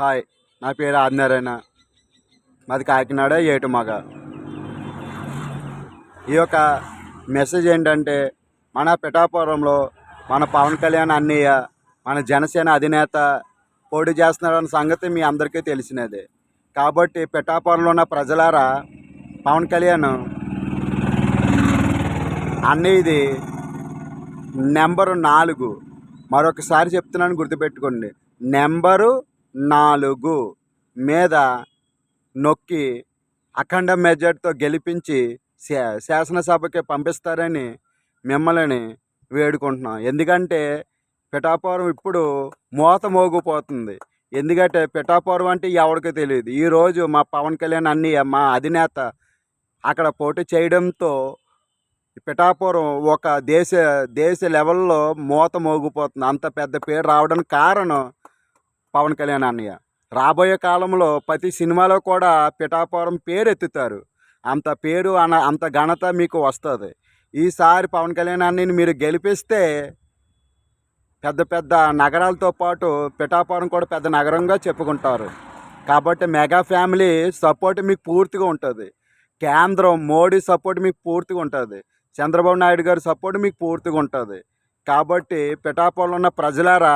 Hi నా పేరు ఆదినారాయణ. మాది కాకినాడ ఏటు మగ ఈ యొక్క మెసేజ్ ఏంటంటే మన పిఠాపురంలో మన పవన్ కళ్యాణ్ అన్నయ్య మన జనసేన అధినేత పోటీ చేస్తున్నారన్న సంగతి మీ అందరికీ తెలిసినదే. కాబట్టి పిఠాపురంలో ఉన్న ప్రజలారా పవన్ కళ్యాణ్ అన్నయ్యది నెంబరు నాలుగు. మరొకసారి చెప్తున్నాను గుర్తుపెట్టుకోండి. నెంబరు నాలుగు మీద నొక్కి అఖండ మెజార్టీతో గెలిపించి శా శాసనసభకి పంపిస్తారని మిమ్మల్ని వేడుకుంటున్నాం. ఎందుకంటే పిఠాపురం ఇప్పుడు మోత మోగిపోతుంది ఎందుకంటే పిఠాపురం అంటే ఎవరికి తెలియదు. ఈరోజు మా పవన్ కళ్యాణ్ అన్నయ్య మా అధినేత అక్కడ పోటీ చేయడంతో పిఠాపురం ఒక దేశ దేశ లెవెల్లో మూత మోగిపోతుంది అంత పెద్ద పేరు రావడానికి కారణం పవన్ కళ్యాణ్ అన్నయ్య. రాబోయే కాలంలో ప్రతి సినిమాలో కూడా పిఠాపురం పేరు ఎత్తుతారు అంత పేరు అన అంత ఘనత మీకు వస్తుంది. ఈసారి పవన్ కళ్యాణ్ అన్నయ్యని మీరు గెలిపిస్తే పెద్ద పెద్ద నగరాలతో పాటు పిఠాపురం కూడా పెద్ద నగరంగా చెప్పుకుంటారు. కాబట్టి మెగా ఫ్యామిలీ సపోర్ట్ మీకు పూర్తిగా ఉంటుంది. కేంద్రం మోడీ సపోర్ట్ మీకు పూర్తిగా ఉంటుంది. చంద్రబాబు నాయుడు గారి సపోర్ట్ మీకు పూర్తిగా ఉంటుంది. కాబట్టి పిఠాపురంలో ఉన్న ప్రజలారా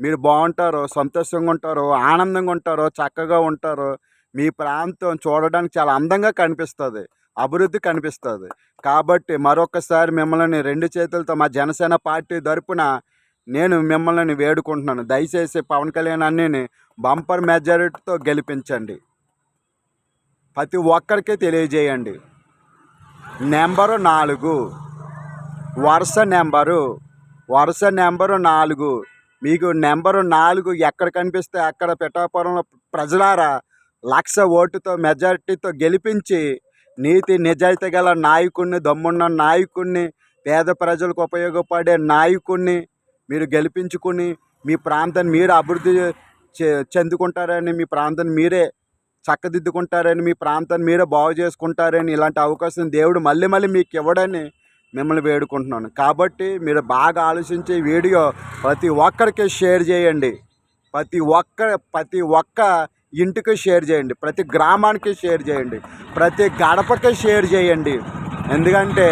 మీరు బాగుంటారు సంతోషంగా ఉంటారు ఆనందంగా ఉంటారు చక్కగా ఉంటారు మీ ప్రాంతం చూడడానికి చాలా అందంగా కనిపిస్తుంది అభివృద్ధి కనిపిస్తుంది. కాబట్టి మరొకసారి మిమ్మల్ని రెండు చేతులతో మా జనసేన పార్టీ తరపున నేను మిమ్మల్ని వేడుకుంటున్నాను. దయచేసి పవన్ కళ్యాణ్ అన్నిని బంపర్ మెజారిటీతో గెలిపించండి. ప్రతి ఒక్కరికి తెలియజేయండి. నెంబరు నాలుగు. వరుస నెంబరు. వరుస నెంబరు నాలుగు. మీకు నెంబరు నాలుగు ఎక్కడ కనిపిస్తే అక్కడ పిఠాపురంలో ప్రజలారా లక్ష ఓటుతో మెజారిటీతో గెలిపించి నీతి నిజాయితీ గల నాయకుడిని దమ్మున్న నాయకుడిని పేద ప్రజలకు ఉపయోగపడే నాయకుడిని మీరు గెలిపించుకుని మీ ప్రాంతాన్ని మీరు అభివృద్ధి చె- చెందుకుంటారని మీ ప్రాంతాన్ని మీరే చక్కదిద్దుకుంటారని మీ ప్రాంతాన్ని మీరే బాగు చేసుకుంటారని ఇలాంటి అవకాశం దేవుడు మళ్ళీ మళ్ళీ మీకు ఇవ్వడని మిమ్మల్ని వేడుకుంటున్నాను. కాబట్టి మీరు బాగా ఆలోచించి వీడియో ప్రతి ఒక్కరికి షేర్ చేయండి. ప్రతి ఒక్క ప్రతి ఒక్క ఇంటికి షేర్ చేయండి. ప్రతి గ్రామానికి షేర్ చేయండి. ప్రతి గడపకి షేర్ చేయండి. ఎందుకంటే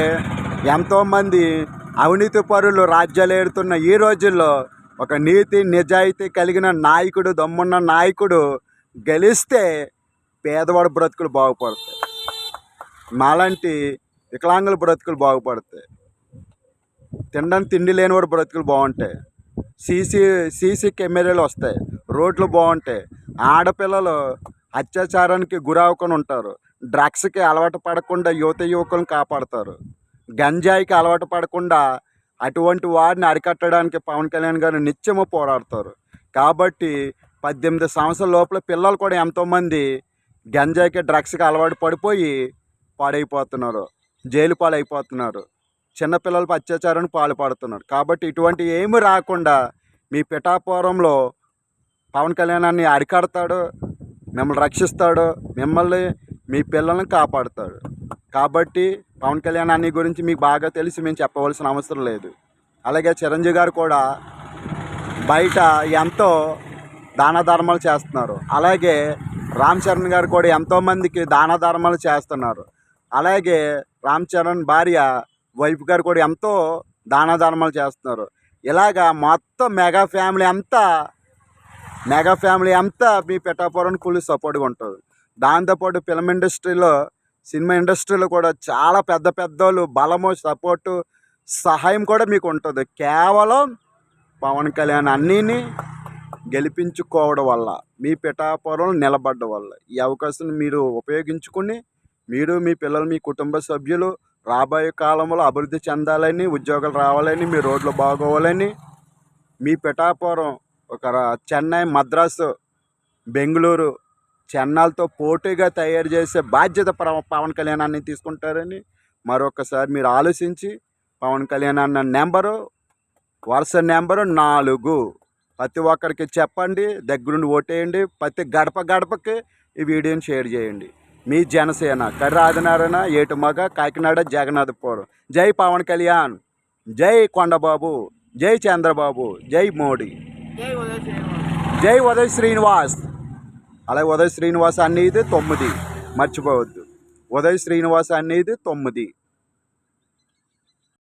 ఎంతోమంది అవినీతి పరులు రాజ్యాలు ఏడుతున్న ఈ రోజుల్లో ఒక నీతి నిజాయితీ కలిగిన నాయకుడు దమ్మున్న నాయకుడు గెలిస్తే పేదవాడు బ్రతుకులు బాగుపడతాయి. మాలాంటి వికలాంగుల బ్రతుకులు బాగుపడతాయి. తినడానికి తిండి లేనివాడు బ్రతుకులు బాగుంటాయి. సీసీ సీసీ కెమెరాలు వస్తాయి. రోడ్లు బాగుంటాయి. ఆడపిల్లలు అత్యాచారానికి గురవకుండా ఉంటారు. డ్రగ్స్కి అలవాటు పడకుండా యువత యువకులను కాపాడతారు. గంజాయికి అలవాటు పడకుండా అటువంటి వారిని అరికట్టడానికి పవన్ కళ్యాణ్ గారు నిత్యము పోరాడతారు. కాబట్టి పద్దెనిమిది సంవత్సరాల లోపల పిల్లలు కూడా ఎంతోమంది గంజాయికి డ్రగ్స్కి అలవాటు పడిపోయి పాడైపోతున్నారు. జైలు పాలైపోతున్నారు చిన్నపిల్లలపై అత్యాచారానికి పాల్పడుతున్నారు. కాబట్టి ఇటువంటి ఏమి రాకుండా మీ పిఠాపురంలో పవన్ కళ్యాణాన్ని అరికడతాడు మిమ్మల్ని రక్షిస్తాడు మిమ్మల్ని మీ పిల్లల్ని కాపాడుతాడు. కాబట్టి పవన్ కళ్యాణాన్ని గురించి మీకు బాగా తెలిసి మేము చెప్పవలసిన అవసరం లేదు. అలాగే చిరంజీవి గారు కూడా బయట ఎంతో దాన ధర్మాలు చేస్తున్నారు. అలాగే రామ్ చరణ్ గారు కూడా ఎంతోమందికి దాన ధర్మాలు చేస్తున్నారు. అలాగే రామ్ చరణ్ భార్య వైఫ్ గారు కూడా ఎంతో దాన ధర్మాలు చేస్తున్నారు. ఇలాగా మొత్తం మెగా ఫ్యామిలీ అంతా మెగా ఫ్యామిలీ అంతా మీ పిఠాపురం కూలి సపోర్ట్గా ఉంటుంది. దాంతోపాటు ఫిల్మ్ ఇండస్ట్రీలో సినిమా ఇండస్ట్రీలో కూడా చాలా పెద్ద పెద్దోళ్ళు బలము సపోర్టు సహాయం కూడా మీకు ఉంటుంది. కేవలం పవన్ కళ్యాణ్ అన్నీని గెలిపించుకోవడం వల్ల మీ పిఠాపురం నిలబడ్డం వల్ల ఈ అవకాశం మీరు ఉపయోగించుకుని మీరు మీ పిల్లలు మీ కుటుంబ సభ్యులు రాబోయే కాలంలో అభివృద్ధి చెందాలని ఉద్యోగాలు రావాలని మీ రోడ్లు బాగోవాలని మీ పిఠాపురం ఒక చెన్నై మద్రాసు బెంగళూరు చెన్నాలతో పోటీగా తయారు చేసే బాధ్యత పవన్ కళ్యాణాన్ని తీసుకుంటారని మరొకసారి మీరు ఆలోచించి పవన్ కళ్యాణ్ అన్న నెంబరు వరుస నెంబరు నాలుగు. ప్రతి ఒక్కరికి చెప్పండి దగ్గరుండి ఓటేయండి ప్రతి గడప గడపకి ఈ వీడియోని షేర్ చేయండి. మీ జనసేన కర్ర ఆదినారాయణ ఏటుమగ కాకినాడ జగన్నాథపురం. జై పవన్ కళ్యాణ్. జై కొండబాబు. జై చంద్రబాబు. జై మోడీ. జై ఉదయ్ శ్రీనివాస్. జై ఉదయ్ శ్రీనివాస్. అలాగే ఉదయ్ శ్రీనివాస్ అనేది తొమ్మిది. మర్చిపోవద్దు. ఉదయ్ శ్రీనివాస్ అనేది తొమ్మిది.